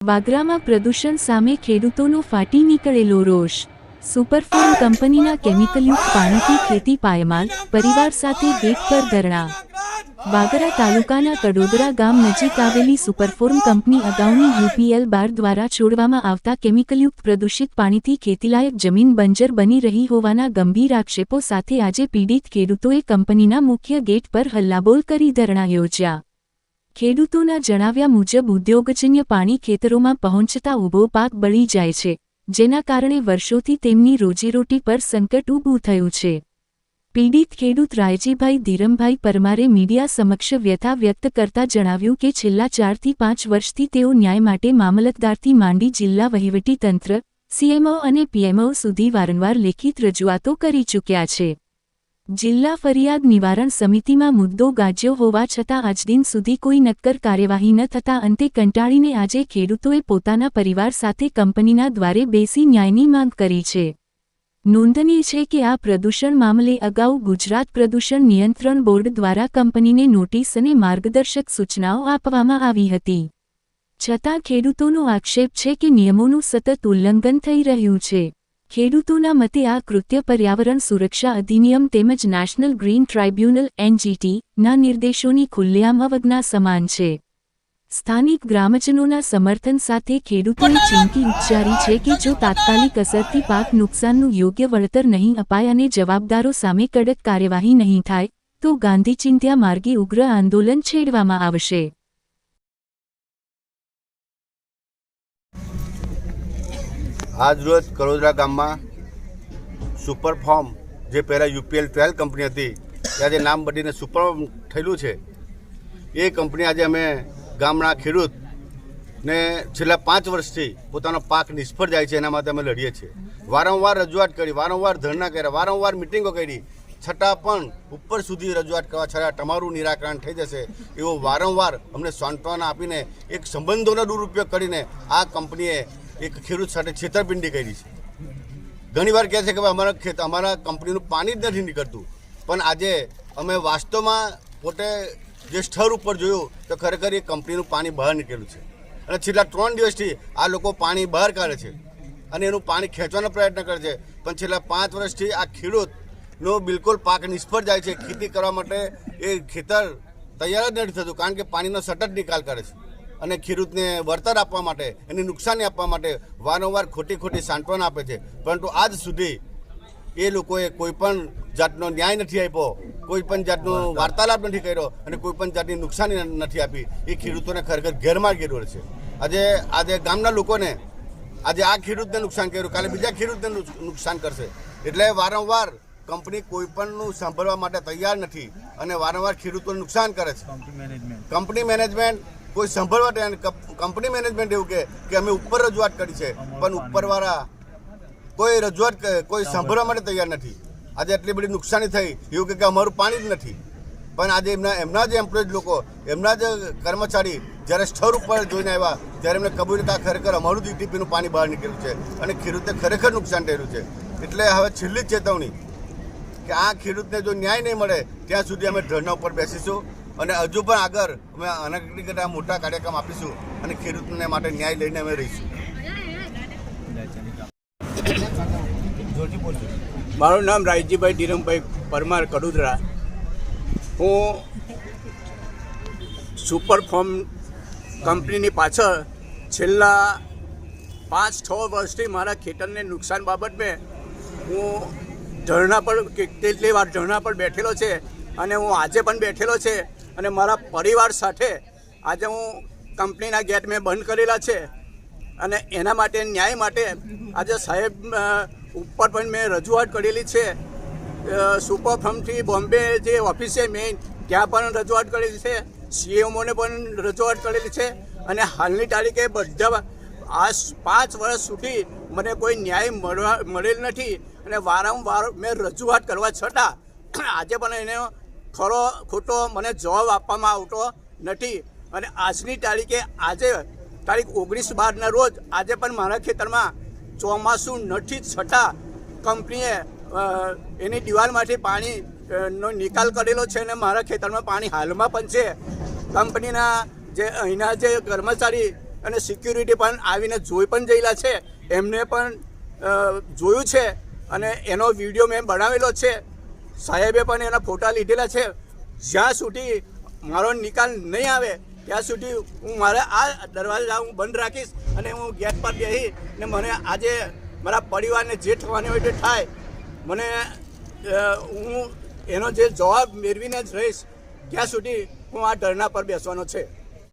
વાગરામાં પ્રદૂષણ સામે ખેડૂતોનો ફાટી નીકળેલો રોષ. સુપરફોર્મ કંપનીના કેમિકલયુક્ત પાણીથી ખેતી પાયમાલ, પરિવાર સાથે ગેટ પર ધરણા. વાગરા તાલુકાના કડોદરા ગામ નજીક આવેલી સુપરફોર્મ કંપની અગાઉની યુપીએલ બાર દ્વારા છોડવામાં આવતા કેમિકલયુક્ત પ્રદૂષિત પાણીથી ખેતીલાયક જમીન બંજર બની રહી હોવાના ગંભીર આક્ષેપો સાથે આજે પીડિત ખેડૂતોએ કંપનીના મુખ્ય ગેટ પર હલ્લાબોલ કરી ધરણા યોજ્યા. ખેડૂતોના જણાવ્યા મુજબ ઉદ્યોગજન્ય પાણી ખેતરોમાં પહોંચતા ઊભો પાક બળી જાય છે, જેના કારણે વર્ષોથી તેમની રોજીરોટી પર સંકટ ઊભું થયું છે. પીડિત ખેડૂત રાયજીભાઈ ધીરમભાઈ પરમારે મીડિયા સમક્ષ વ્યથા વ્યક્ત કરતા જણાવ્યું કે છેલ્લા ચારથી પાંચ વર્ષથી તેઓ ન્યાય માટે મામલતદારથી માંડી જિલ્લા વહીવટીતંત્ર સીએમઓ અને પીએમઓ સુધી વારંવાર લેખિત રજૂઆતો કરી ચૂક્યા છે. જિલ્લા ફરિયાદ નિવારણ સમિતિમાં મુદ્દો ગાજ્યો હોવા છતાં આજ દિન સુધી કોઈ નક્કર કાર્યવાહી ન થતાં અંતે કંટાળીને આજે ખેડૂતોએ પોતાના પરિવાર સાથે કંપનીના દ્વારે બેસી ન્યાયની માંગ કરી છે. નોંધનીય છે કે આ પ્રદૂષણ મામલે અગાઉ ગુજરાત પ્રદૂષણ નિયંત્રણ બોર્ડ દ્વારા કંપનીને નોટિસ અને માર્ગદર્શક સૂચનાઓ આપવામાં આવી હતી. છતાં ખેડૂતોનો આક્ષેપ છે કે નિયમોનું સતત ઉલ્લંઘન થઈ રહ્યું છે. ખેડૂતોના મતે આ કૃત્ય પર્યાવરણ સુરક્ષા અધિનિયમ તેમજ નેશનલ ગ્રીન ટ્રાઇબ્યુનલ એનજીટી ના નિર્દેશોની ખુલ્લેઆમ સમાન છે. સ્થાનિક ગ્રામજનોના સમર્થન સાથે ખેડૂતોએ ચીમકી ઉચ્ચારી છે કે જો તાત્કાલિક અસરથી પાક નુકસાનનું યોગ્ય વળતર નહીં અપાય અને જવાબદારો સામે કડક કાર્યવાહી નહીં થાય, તો ગાંધી ચિંત્યા માર્ગે ઉગ્ર આંદોલન છેડવામાં આવશે. આજ રોજ કડોદરા ગામમાં સુપર ફોર્મ, જે પહેલાં યુપીએલ ટ્વેલ્વ કંપની હતી ત્યાં જે નામ બદલીને સુપર ફોર્મ થયેલું છે. એ કંપની આજે અમે ગામના ખેડૂત ને છેલ્લા પાંચ વર્ષથી પોતાનો પાક નિષ્ફળ જાય છે, એના માટે અમે લડીએ છીએ. વારંવાર રજૂઆત કરી, વારંવાર ધરણા કર્યા, વારંવાર મિટિંગો કરી, છતાં પણ ઉપર સુધી રજૂઆત કરવા છતાં તમારું નિરાકરણ થઈ જશે, એવો વારંવાર અમને સાંત્વના આપીને એક સંબંધોનો દુરુપયોગ કરીને આ કંપનીએ એક ખેડૂત સાથે છેતરપિંડી કરી છે. ઘણીવાર કહે છે કે અમારા ખેત, અમારા કંપનીનું પાણી જ નથી નીકળતું. પણ આજે અમે વાસ્તવમાં પોતે જે સ્થળ ઉપર જોયું તો ખરેખર એ કંપનીનું પાણી બહાર નીકળ્યું છે. અને છેલ્લા ત્રણ દિવસથી આ લોકો પાણી બહાર કાઢે છે અને એનું પાણી ખેંચવાનો પ્રયત્ન કરે છે. પણ છેલ્લા પાંચ વર્ષથી આ ખેડૂતનો બિલકુલ પાક નિષ્ફળ જાય છે. ખેતી કરવા માટે એ ખેતર તૈયાર જ નથી થતું કારણ કે પાણીનો સતત નિકાલ કરે છે. અને ખેડૂતને વળતર આપવા માટે એની નુકસાની આપવા માટે વારંવાર ખોટી ખોટી સાંત્વના આપે છે. પરંતુ આજ સુધી એ લોકોએ કોઈ પણ જાતનો ન્યાય નથી આપ્યો કોઈ પણ જાતનો વાર્તાલાપ નથી કર્યો અને કોઈ પણ જાતની નુકસાની નથી આપી. એ ખેડૂતોને ખરેખર ગેરમાર્ગ ગેરવડ છે. આજે આજે ગામના લોકોને આજે આ ખેડૂતને નુકસાન કર્યું કાલે બીજા ખેડૂતને નુકસાન કરશે. એટલે વારંવાર કંપની કોઈ પણનું સાંભળવા માટે તૈયાર નથી અને વારંવાર ખેડૂતોને નુકસાન કરે છે. કંપની મેનેજમેન્ટ કોઈ સાંભળવા તૈયાર કંપની મેનેજમેન્ટ એવું કે કે અમે ઉપર રજૂઆત કરી છે. પણ ઉપરવાળા કોઈ રજૂઆત કોઈ સાંભળવા માટે તૈયાર નથી. આજે એટલી બધી નુકસાની થઈ એવું કે કે અમારું પાણી જ નથી. પણ આજે એમના એમના જે એમ્પ્લોય લોકો એમના જે કર્મચારી જ્યારે સ્થળ ઉપર જોઈને આવ્યા ત્યારે એમને કબૂલ કે આ ખરેખર અમારું જ ટીપીનું પાણી બહાર નીકળ્યું છે અને ખેડૂતને ખરેખર નુકસાન થયેલું છે. એટલે હવે છેલ્લી જ ચેતવણી કે આ ખેડૂતને જો ન્યાય નહીં મળે ત્યાં સુધી અમે ધરણા ઉપર બેસીશું. અને હજુ પણ આગળ અમે અનેક કરતા મોટા કાર્યક્રમ આપીશું અને ખેડૂતને માટે ન્યાય લઈને અમે રહીશું. મારું નામ રાયજીભાઈ ધીરમભાઈ પરમાર કડોદરા. હું સુપર ફોર્મ કંપનીની પાછળ છેલ્લા પાંચ, છ વર્ષથી મારા ખેતરને નુકસાન બાબત મેં હું ધરણા પર કેટલી વાર ધરણા પર બેઠેલો છે અને હું આજે પણ બેઠેલો છે. અને મારા પરિવાર સાથે આજે હું કંપનીના ગેટ મેં બંધ કરેલા છે અને એના માટે ન્યાય માટે આજે સાહેબ ઉપર પણ મેં રજૂઆત કરેલી છે. સુપર ફર્મથી બોમ્બે જે ઓફિસ છે મેઇન, ત્યાં પણ રજૂઆત કરેલી છે. સીએમઓને પણ રજૂઆત કરેલી છે. અને હાલની તારીખે બધા આ પાંચ વર્ષ સુધી મને કોઈ ન્યાય મળવા, મળેલ નથી. અને વારંવાર મેં રજૂઆત કરવા છતાં આજે પણ એને ખરો ખોટો મને જવાબ આપવામાં આવતો નથી. અને આજની તારીખે આજે, તારીખ ઓગણીસ બારના રોજ આજે પણ મારા ખેતરમાં ચોમાસું નથી, છતાં કંપનીએ એની દિવાલમાંથી પાણી નો નિકાલ કરેલો છે અને મારા ખેતરમાં પાણી હાલમાં પણ છે. કંપનીના જે અહીંના જે કર્મચારી અને સિક્યુરિટી પણ આવીને જોઈ પણ ગયેલા છે. એમને પણ જોયું છે અને એનો વીડિયો મેં બનાવેલો છે. સાહેબે પણ એના ફોટા લીધેલા છે. જ્યાં સુધી મારો નિકાલ નહીં આવે, ત્યાં સુધી હું મારા આ દરવાજા હું બંધ રાખીશ અને હું ગેટ પર બેસી ને મને આજે મારા પરિવારને જે થવાની હોય તે થાય. મને હું એનો જે જવાબ મેળવીને જ રહીશ, ત્યાં સુધી હું આ ધરણા પર બેસવાનો છે.